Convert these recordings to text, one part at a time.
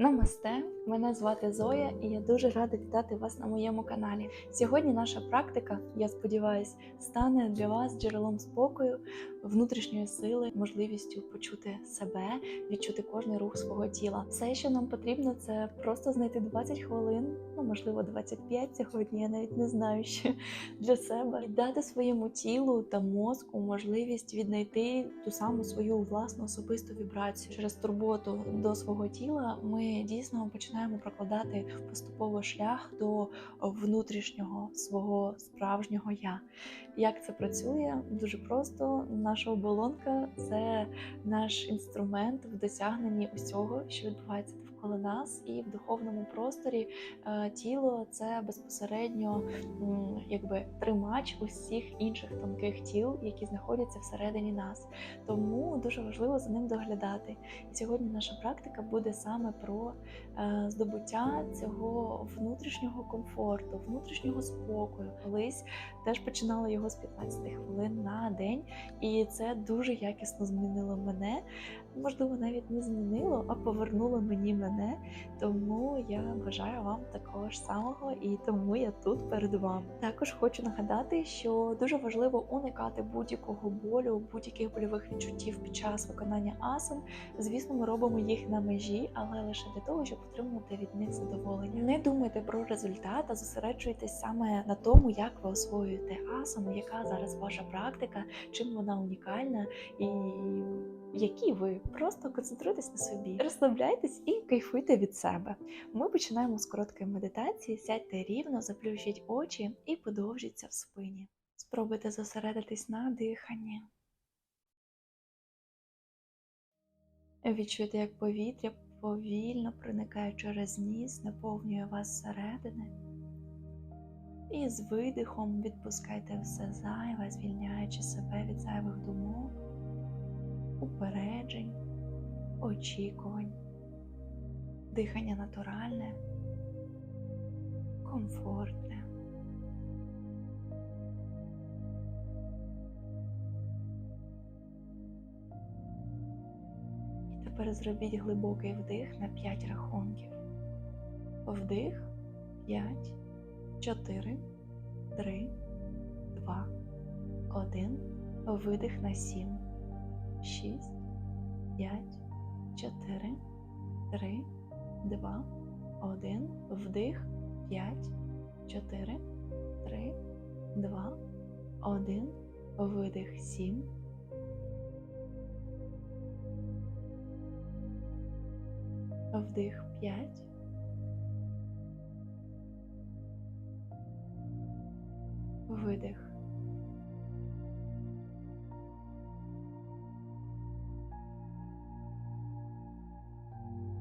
Намасте, мене звати Зоя, і я дуже рада вітати вас на моєму каналі. Сьогодні наша практика, я сподіваюся, стане для вас джерелом спокою, внутрішньої сили, можливістю почути себе, відчути кожний рух свого тіла. Все, що нам потрібно, це просто знайти 20 хвилин, ну можливо 25 сьогодні. Я навіть не знаю ще для себе, і дати своєму тілу та мозку можливість віднайти ту саму свою власну особисту вібрацію через турботу до свого тіла. Ми дійсно починаємо прокладати поступово шлях до внутрішнього свого справжнього я. Як це працює? Дуже просто. Наша оболонка це наш інструмент в досягненні усього, що відбувається довкола нас, і в духовному просторі е, тіло це безпосередньо якби тримач усіх інших тонких тіл, які знаходяться всередині нас. Тому дуже важливо за ним доглядати. І сьогодні наша практика буде саме про е, здобуття цього внутрішнього комфорту, внутрішнього спокою. Колись теж починала його з 15 хвилин на день, і це дуже якісно змінило мене. Можливо, навіть не змінило, а повернуло мені мене. Тому я бажаю вам такого ж самого, і тому я тут перед вами. Також хочу нагадати, що дуже важливо уникати будь-якого болю, будь-яких больових відчуттів під час виконання асан. Звісно, ми робимо їх на межі, але лише для того, щоб отримати від них задоволення. Не думайте про результат, а зосереджуйтесь саме на тому, як ви освоюєте асану, яка зараз ваша практика, чим вона унікальна і які ви просто концентруйтесь на собі, розслабляйтесь і кайфуйте від себе. Ми починаємо з короткої медитації. Сядьте рівно, заплющіть очі і подовжіться в спині. Спробуйте зосередитись на диханні. Відчуйте, як повітря повільно проникає через ніс, наповнює вас зсередини. І з видихом відпускайте все зайве, звільняючи себе від зайвих думок, упереджень, очікувань. Дихання натуральне, комфортне. І тепер зробіть глибокий вдих на 5 рахунків. Вдих 5, 4, 3, 2, 1. Видих на 7, 6, 5, 4, 3, 2, 1. Вдих 5, 4, 3, 2, 1. Видих 7. Вдих 5. Видих.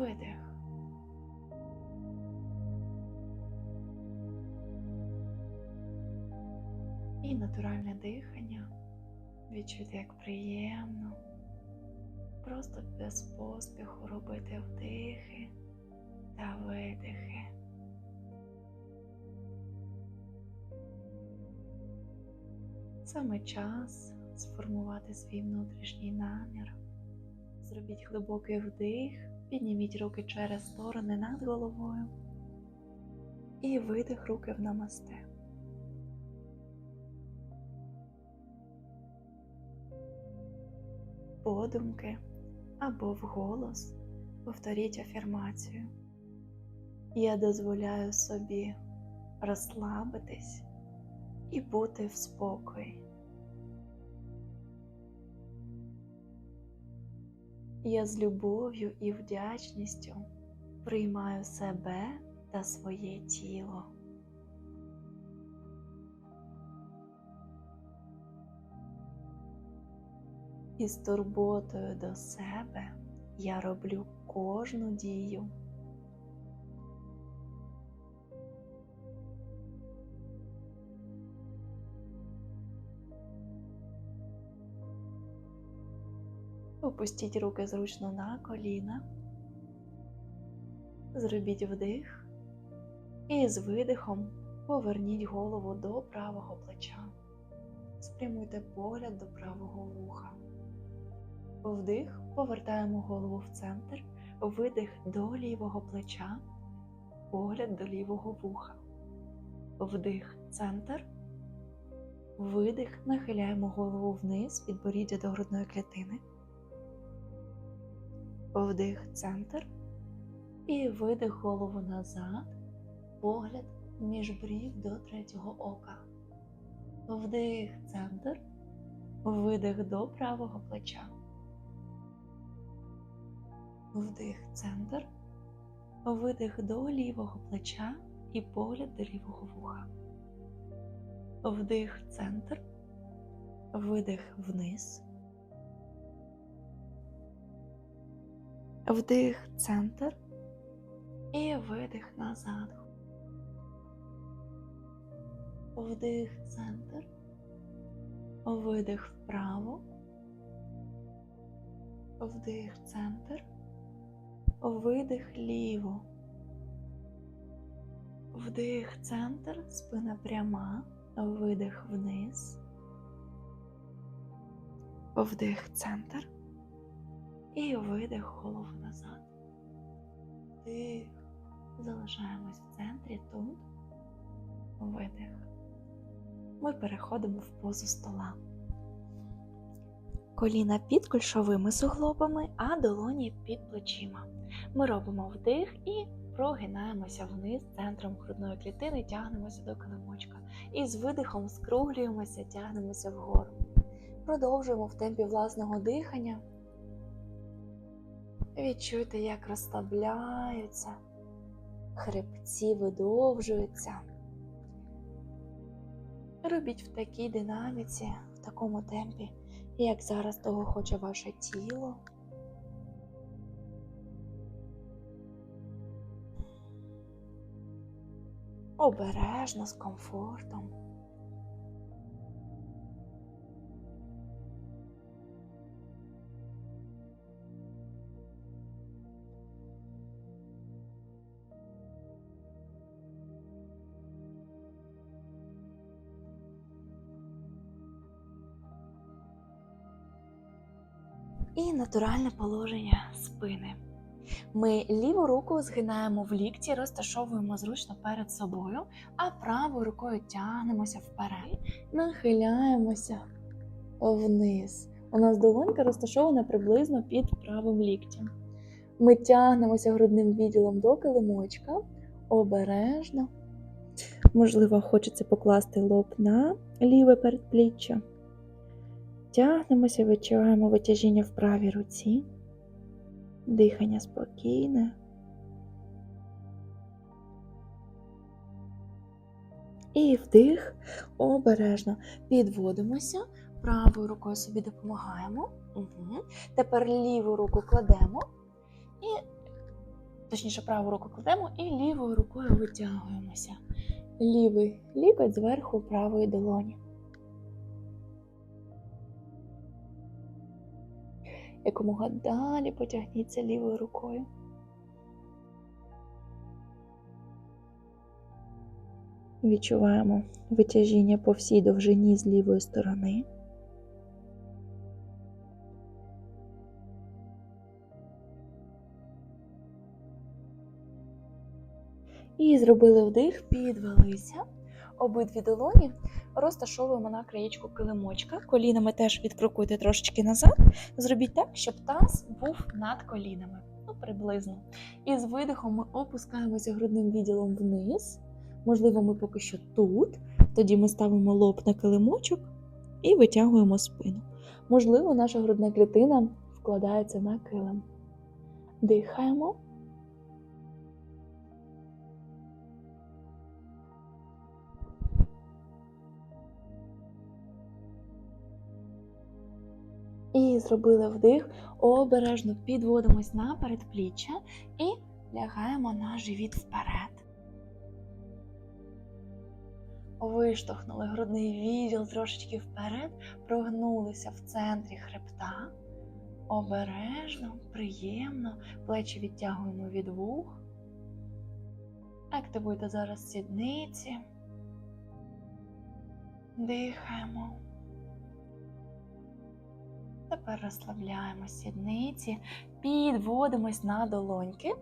Видих. І натуральне дихання. Відчути, як приємно, просто без поспіху робити вдихи та видихи. Саме час сформувати свій внутрішній намір. Зробіть глибокий вдих, підніміть руки через сторони над головою і видих руки в намасте. Подумки або вголос повторіть афірмацію. Я дозволяю собі розслабитись і бути в спокої. Я з любов'ю і вдячністю приймаю себе та своє тіло. І з турботою до себе я роблю кожну дію. Опустіть руки зручно на коліна. Зробіть вдих і з видихом поверніть голову до правого плеча. Спрямуйте погляд до правого вуха. Вдих, повертаємо голову в центр, видих до лівого плеча, погляд до лівого вуха. Вдих центр, видих, нахиляємо голову вниз, підборіддя до грудної клітини. Вдих центр і видих голову назад, погляд між брів до третього ока. Вдих центр, видих до правого плеча. Вдих центр, видих до лівого плеча і погляд до лівого вуха. Вдих центр, видих вниз. Вдих центр. І видих назад. Вдих центр, видих вправо, вдих центр, видих ліво, вдих центр, спина пряма, видих вниз, вдих центр і видих голову назад. Вдих. Залишаємось в центрі тут. Видих. Ми переходимо в позу стола. Коліна під кульшовими суглобами, а долоні під плечима. Ми робимо вдих і прогинаємося вниз центром грудної клітини, тягнемося до килимочка. І з видихом скруглюємося, тягнемося вгору. Продовжуємо в темпі власного дихання. Відчуйте, як розслабляються, хребці видовжуються. Робіть в такій динаміці, в такому темпі, як зараз того хоче ваше тіло. Обережно з комфортом. Натуральне положення спини. Ми ліву руку згинаємо в лікті, розташовуємо зручно перед собою, а правою рукою тягнемося вперед, нахиляємося вниз. У нас долонька розташована приблизно під правим ліктем. Ми тягнемося грудним відділом до килимочка, обережно. Можливо, хочеться покласти лоб на ліве передпліччя. Тягнемося, відчуваємо витяжіння в правій руці, дихання спокійне. І вдих обережно підводимося, правою рукою собі допомагаємо. Угу. Тепер ліву руку кладемо, і, точніше, праву руку кладемо і лівою рукою витягуємося. Лівий лікоть зверху правої долоні. Якомога далі потягніться лівою рукою. Відчуваємо витяжіння по всій довжині з лівої сторони. І зробили вдих, підвелися. Обидві долоні розташовуємо на краєчку килимочка. Колінами теж відкрокуйте трошечки назад. Зробіть так, щоб таз був над колінами. Ну, приблизно. І з видихом ми опускаємося грудним відділом вниз. Можливо, ми поки що тут. Тоді ми ставимо лоб на килимочок і витягуємо спину. Можливо, наша грудна клітина вкладається на килим. Дихаємо. Зробили вдих, обережно підводимось на передпліччя і лягаємо на живіт вперед. Виштовхнули грудний відділ трошечки вперед, прогнулися в центрі хребта. Обережно, приємно, плечі відтягуємо від вух. Активуйте зараз сідниці. Дихаємо. Тепер розслабляємо сідниці, підводимось на долоньки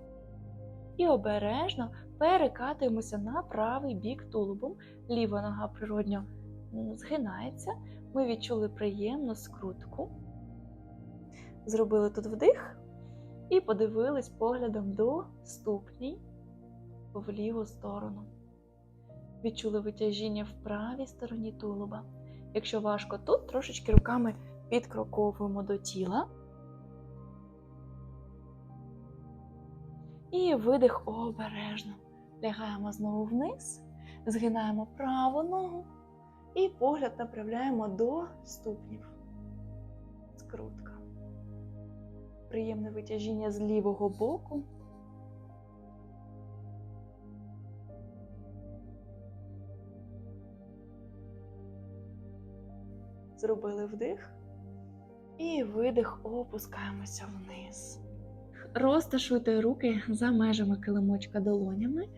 і обережно перекатуємося на правий бік тулубом. Ліва нога природньо згинається. Ми відчули приємну скрутку. Зробили тут вдих і подивились поглядом до ступній в ліву сторону. Відчули витяжіння в правій стороні тулуба. Якщо важко тут, трошечки руками підкроковуємо до тіла. І видих обережно. Лягаємо знову вниз, згинаємо праву ногу і погляд направляємо до ступнів. Скрутка. Приємне витяжіння з лівого боку. Зробили вдих. І видих, опускаємося вниз. Розташуйте руки за межами килимочка долонями.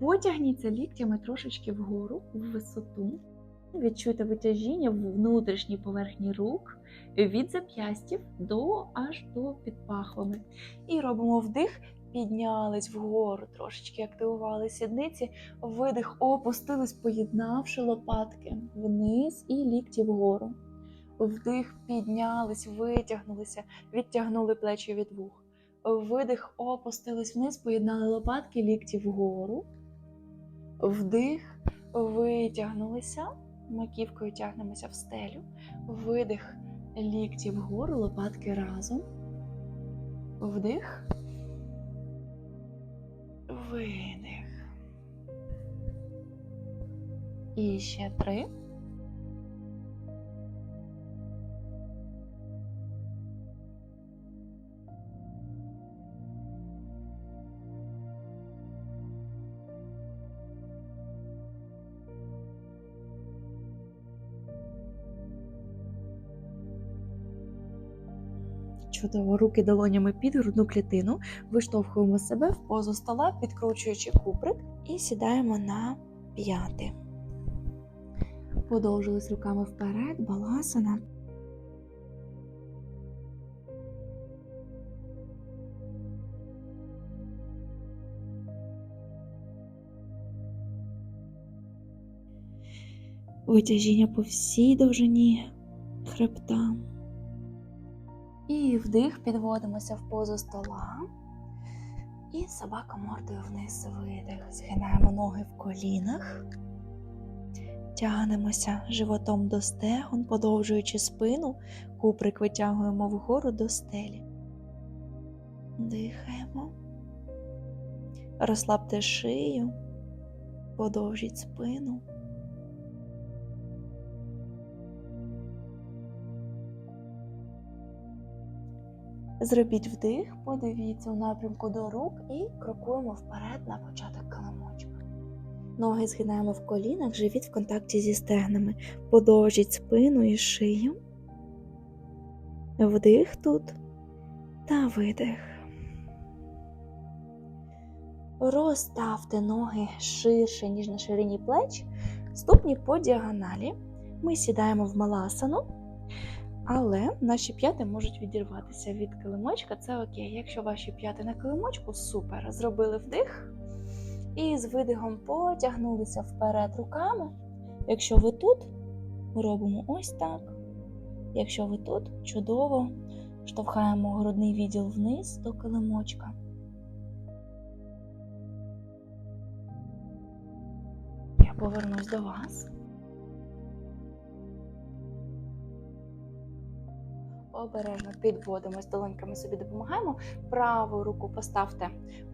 Потягніться ліктями трошечки вгору, в висоту. Відчуйте витяжіння в внутрішній поверхні рук від зап'ястів до аж до під пахвами. І робимо вдих, піднялись вгору, трошечки активували сідниці, видих, опустились, поєднавши лопатки вниз і лікті вгору. Вдих, піднялись, витягнулися, відтягнули плечі від вух. Видих, опустились вниз, поєднали лопатки, лікті вгору. Вдих, витягнулися, маківкою тягнемося в стелю. Видих, лікті вгору, лопатки разом. Вдих. Видих. І ще три. Чудово, руки долонями під грудну клітину, виштовхуємо себе в позу стола, підкручуючи куприк, і сідаємо на п'яти. Подовжились руками вперед, баласана. Витяжіння по всій довжині хребта. І вдих, підводимося в позу стола. І собака мордою вниз видих. Згинаємо ноги в колінах, тягнемося животом до стегон, подовжуючи спину, куприк витягуємо вгору до стелі. Дихаємо. Розслабте шию, подовжіть спину. Зробіть вдих, подивіться у напрямку до рук і крокуємо вперед на початок килимочка. Ноги згинаємо в колінах, живіт в контакті зі стегнами. Подовжіть спину і шию. Вдих тут та видих. Розставте ноги ширше, ніж на ширині плеч, ступні по діагоналі. Ми сідаємо в маласану. Але наші п'яти можуть відірватися від килимочка, це окей. Якщо ваші п'яти на килимочку, супер. Зробили вдих і з видихом потягнулися вперед руками. Якщо ви тут, робимо ось так. Якщо ви тут, чудово, штовхаємо грудний відділ вниз до килимочка. Я повернусь до вас. Обережно підводимось, долоньками собі допомагаємо. Праву руку поставте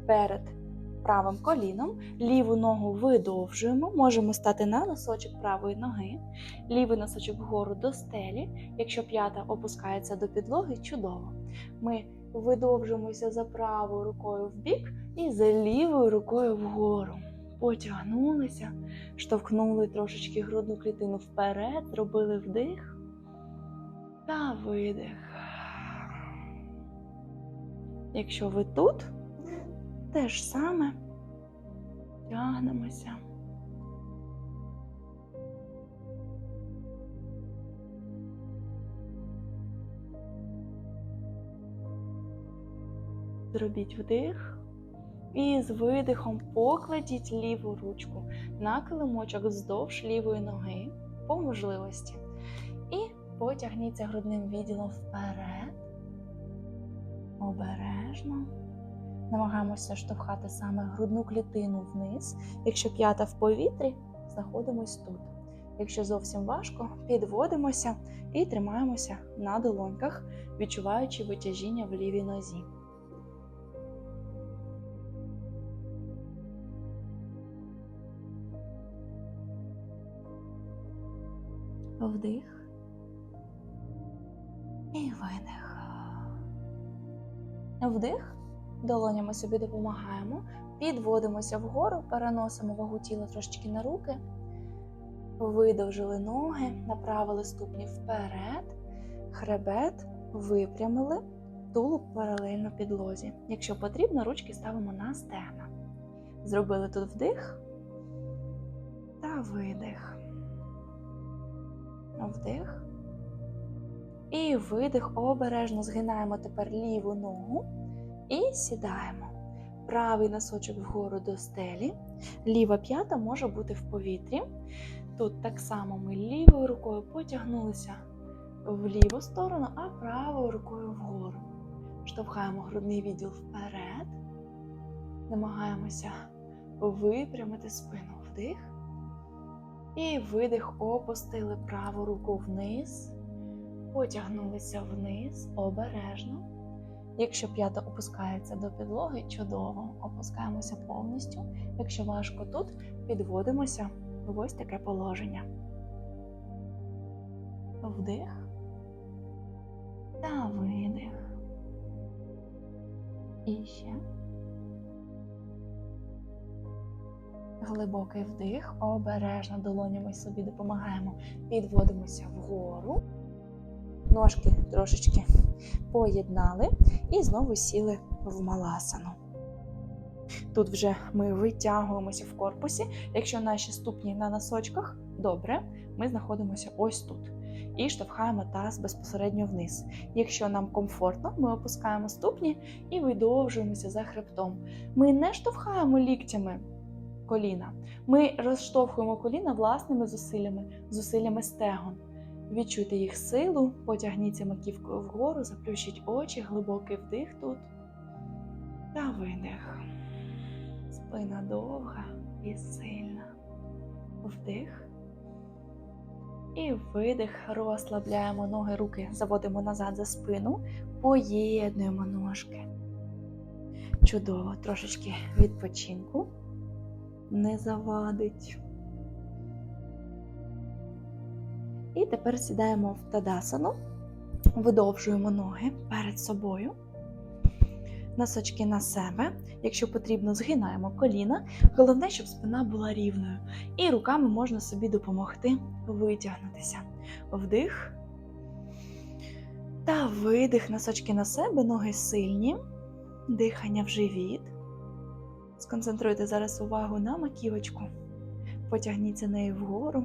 перед правим коліном, ліву ногу видовжуємо, можемо стати на носочок правої ноги, лівий носочок вгору до стелі. Якщо п'ята опускається до підлоги, чудово. Ми видовжуємося за правою рукою в бік і за лівою рукою вгору. Потягнулися, штовхнули трошечки грудну клітину вперед, зробили вдих та видих. Якщо ви тут, те ж саме тягнемося. Зробіть вдих. І з видихом покладіть ліву ручку на килимочок вздовж лівої ноги по можливості. Потягніться грудним відділом вперед. Обережно. Намагаємося штовхати саме грудну клітину вниз. Якщо п'ята в повітрі, знаходимось тут. Якщо зовсім важко, підводимося і тримаємося на долоньках, відчуваючи витяжіння в лівій нозі. Вдих Вдих. Долонями собі допомагаємо. Підводимося вгору, переносимо вагу тіла трошечки на руки. Видовжили ноги, направили ступні вперед, хребет випрямили, тулуб паралельно підлозі. Якщо потрібно, ручки ставимо на стегна. Зробили тут вдих та видих. Вдих. І видих. Обережно згинаємо тепер ліву ногу і сідаємо. Правий носочок вгору до стелі. Ліва п'ята може бути в повітрі. Тут так само ми лівою рукою потягнулися в ліву сторону, а правою рукою вгору. Штовхаємо грудний відділ вперед. Намагаємося випрямити спину вдих. І видих, опустили праву руку вниз, потягнулися вниз обережно. Якщо п'ята опускається до підлоги, чудово, опускаємося повністю. Якщо важко тут, підводимося в ось таке положення. Вдих та видих. І ще. Глибокий вдих, обережно долонями собі допомагаємо, підводимося вгору, ножки трошечки поєднали і знову сіли в маласану. Тут вже ми витягуємося в корпусі. Якщо наші ступні на носочках, добре, ми знаходимося ось тут. І штовхаємо таз безпосередньо вниз. Якщо нам комфортно, ми опускаємо ступні і видовжуємося за хребтом. Ми не штовхаємо ліктями коліна. Ми розштовхуємо коліна власними зусиллями, зусиллями стегон. Відчуйте їх силу, потягніться маківкою вгору, заплющіть очі, глибокий вдих тут та видих. Спина довга і сильна. Вдих. І видих. Розслабляємо ноги, руки заводимо назад за спину, поєднуємо ножки. Чудово, трошечки відпочинку не завадить. І тепер сідаємо в тадасану, видовжуємо ноги перед собою, носочки на себе. Якщо потрібно, згинаємо коліна. Головне, щоб спина була рівною. І руками можна собі допомогти витягнутися. Вдих та видих, носочки на себе, ноги сильні, дихання в живіт. Сконцентруйте зараз увагу на маківочку. Потягніться нею вгору.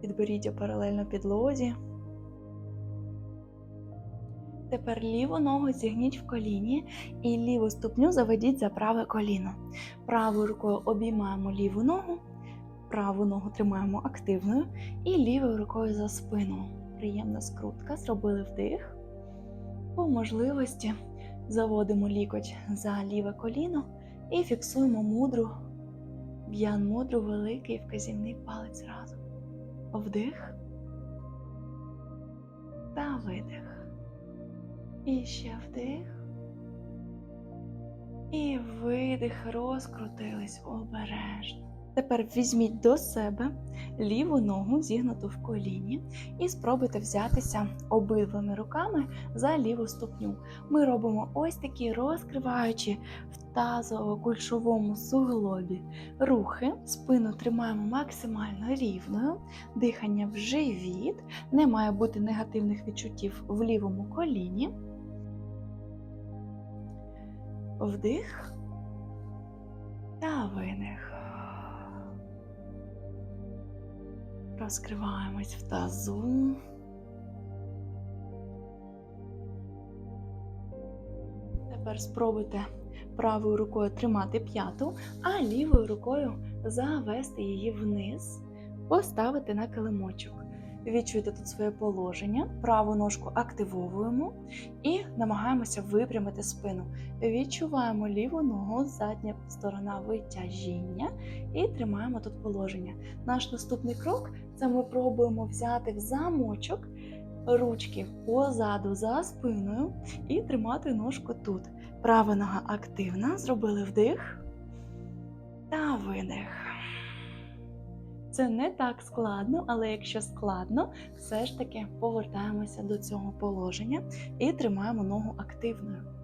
Підберіть паралельно підлозі. Тепер ліву ногу зігніть в коліні і ліву ступню заведіть за праве коліно. Правою рукою обіймаємо ліву ногу, праву ногу тримаємо активною і лівою рукою за спину. Приємна скрутка. Зробили вдих. По можливості заводимо лікоть за ліве коліно і фіксуємо мудру, б'ян мудру, великий вказівний палець разом. Вдих та видих. І ще вдих. І видих, розкрутились обережно. Тепер візьміть до себе ліву ногу зігнуту в коліні і спробуйте взятися обидвими руками за ліву ступню. Ми робимо ось такі розкриваючі в тазово-кульшовому суглобі рухи. Спину тримаємо максимально рівною, дихання в живіт, не має бути негативних відчуттів в лівому коліні. Вдих та видих. Розкриваємось в тазу. Тепер спробуйте правою рукою тримати п'яту, а лівою рукою завести її вниз, поставити на килимочок. Відчуйте тут своє положення, праву ножку активовуємо і намагаємося випрямити спину. Відчуваємо ліву ногу, задня сторона витяжіння і тримаємо тут положення. Наш наступний крок це ми пробуємо взяти в замочок ручки позаду за спиною і тримати ножку тут. Права нога активна, зробили вдих та видих. Це не так складно, але якщо складно, все ж таки повертаємося до цього положення і тримаємо ногу активною.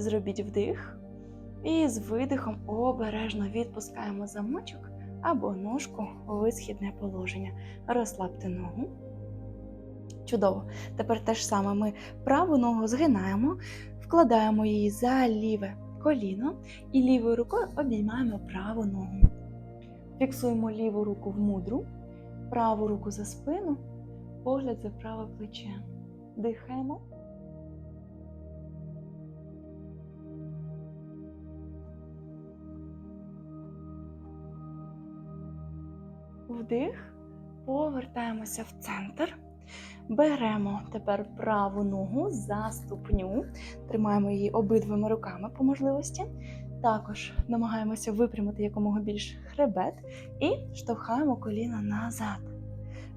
Зробіть вдих. І з видихом обережно відпускаємо замочок або ножку у висхідне положення. Розслабте ногу. Чудово. Тепер те ж саме ми праву ногу згинаємо, вкладаємо її за ліве коліно і лівою рукою обіймаємо праву ногу. Фіксуємо ліву руку в мудру, праву руку за спину, погляд за праве плече. Дихаємо. Вдих, повертаємося в центр. Беремо тепер праву ногу за ступню, тримаємо її обидвими руками по можливості. Також намагаємося випрямити якомога більш хребет і штовхаємо коліна назад,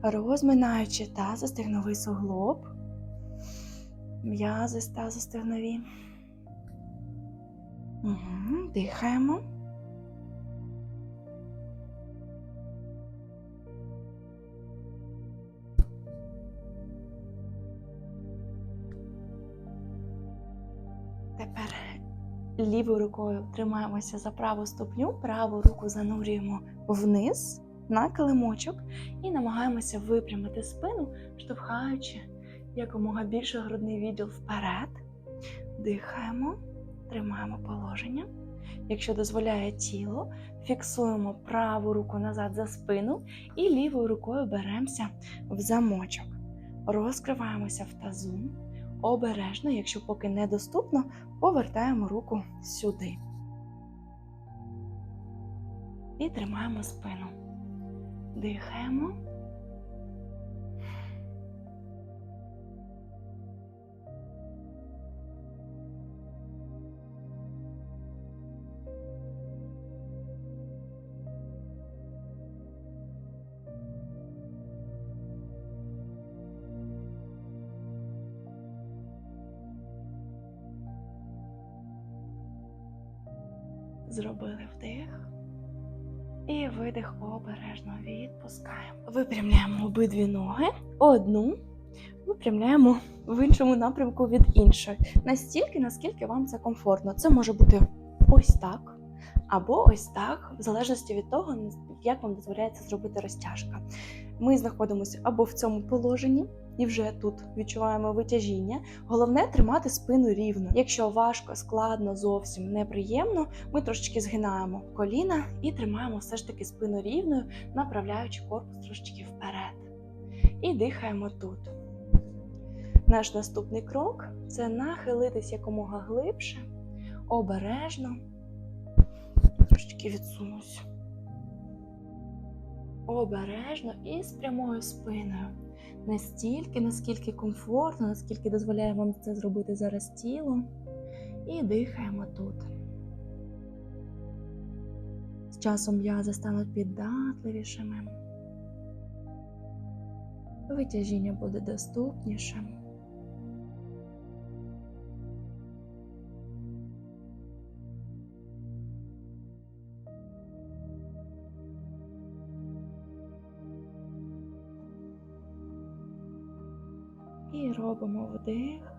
розминаючи тазостегновий суглоб, м'язи тазостегнові. Угу, Дихаємо. Лівою рукою тримаємося за праву ступню, праву руку занурюємо вниз на килимочок і намагаємося випрямити спину, штовхаючи якомога більше грудний відділ вперед. Дихаємо, тримаємо положення. Якщо дозволяє тіло, фіксуємо праву руку назад за спину і лівою рукою беремося в замочок. Розкриваємося в тазу. Обережно, якщо поки недоступно, повертаємо руку сюди. І тримаємо спину. Дихаємо. Зробили вдих. І видих обережно відпускаємо. Випрямляємо обидві ноги. Одну випрямляємо в іншому напрямку від іншої. Настільки, наскільки вам це комфортно. Це може бути ось так. Або ось так, в залежності від того, як вам дозволяється зробити розтяжка. Ми знаходимося або в цьому положенні, і вже тут відчуваємо витяжіння. Головне тримати спину рівно. Якщо важко, складно, зовсім неприємно, ми трошечки згинаємо коліна і тримаємо все ж таки спину рівною, направляючи корпус трошечки вперед. І дихаємо тут. Наш наступний крок це нахилитись якомога глибше, обережно. трошечки відсунусь. Обережно і з прямою спиною. Настільки, наскільки комфортно, наскільки дозволяє вам це зробити зараз тіло. І дихаємо тут. З часом м'язи стануть піддатливішими. Витяжіння буде доступнішим. Робимо вдих.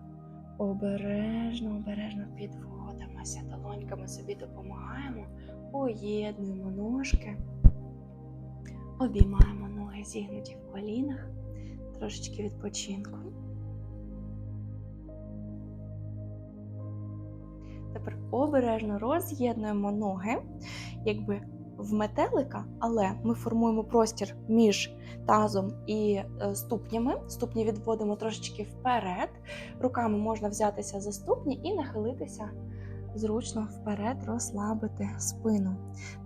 Обережно, обережно підводимося. Долоньками собі допомагаємо. Поєднуємо ножки. Обіймаємо ноги зігнуті в колінах. Трошечки відпочинку. Тепер обережно роз'єднуємо ноги, якби в метелика, але ми формуємо простір між тазом і е, ступнями. Ступні відводимо трошечки вперед. Руками можна взятися за ступні і нахилитися зручно вперед, розслабити спину.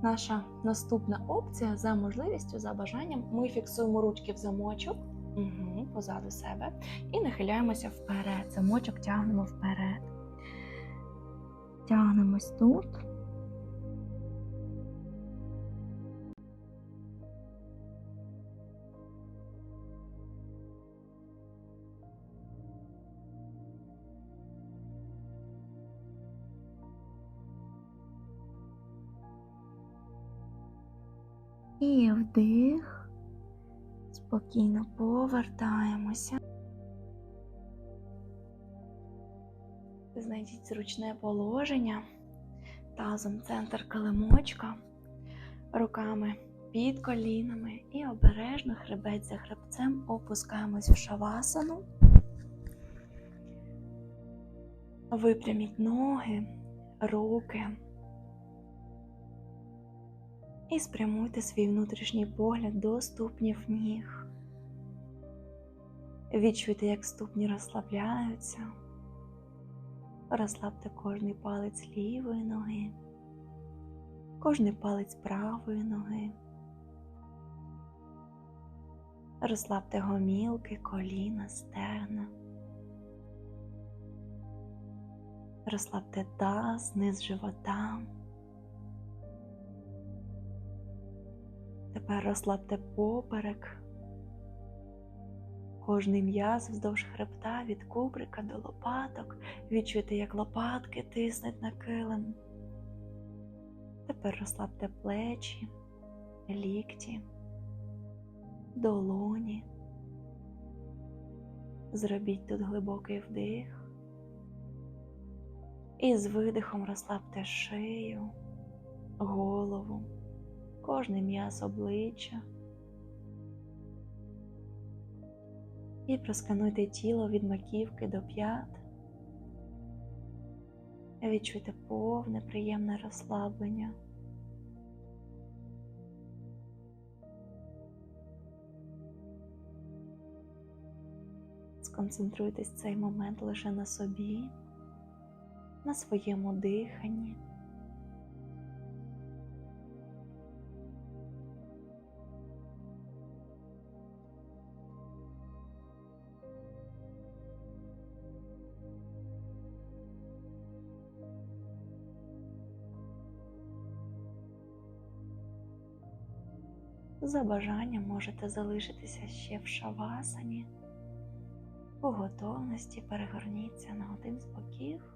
Наша наступна опція за можливістю, за бажанням. Ми фіксуємо ручки в замочок угу, позаду себе і нахиляємося вперед. Замочок тягнемо вперед. Тягнемось тут. І вдих. Спокійно повертаємося. Знайдіть зручне положення. Тазом центр килимочка, руками під колінами і обережно хребець за хребцем опускаємось в шавасану. Випряміть ноги, руки. І спрямуйте свій внутрішній погляд до ступнів ніг. Відчуйте, як ступні розслабляються. Розслабте кожний палець лівої ноги, кожний палець правої ноги. Розслабте гомілки, коліна, стегна. Розслабте таз, низ живота. Тепер розслабте поперек, кожний м'яз вздовж хребта від кубрика до лопаток. Відчуйте, як лопатки тиснуть на килим. Тепер розслабте плечі, лікті, долоні. Зробіть тут глибокий вдих. І з видихом розслабте шию, голову кожний м'яз обличчя. І проскануйте тіло від маківки до п'ят. Відчуйте повне приємне розслаблення. Сконцентруйтесь цей момент лише на собі, на своєму диханні. За бажанням можете залишитися ще в шавасані. По готовності перегорніться на один з боків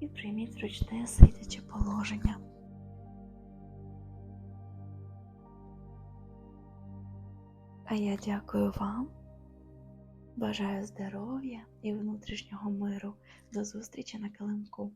і прийміть зручне сидяче положення. А я дякую вам, бажаю здоров'я і внутрішнього миру. До зустрічі на килимку.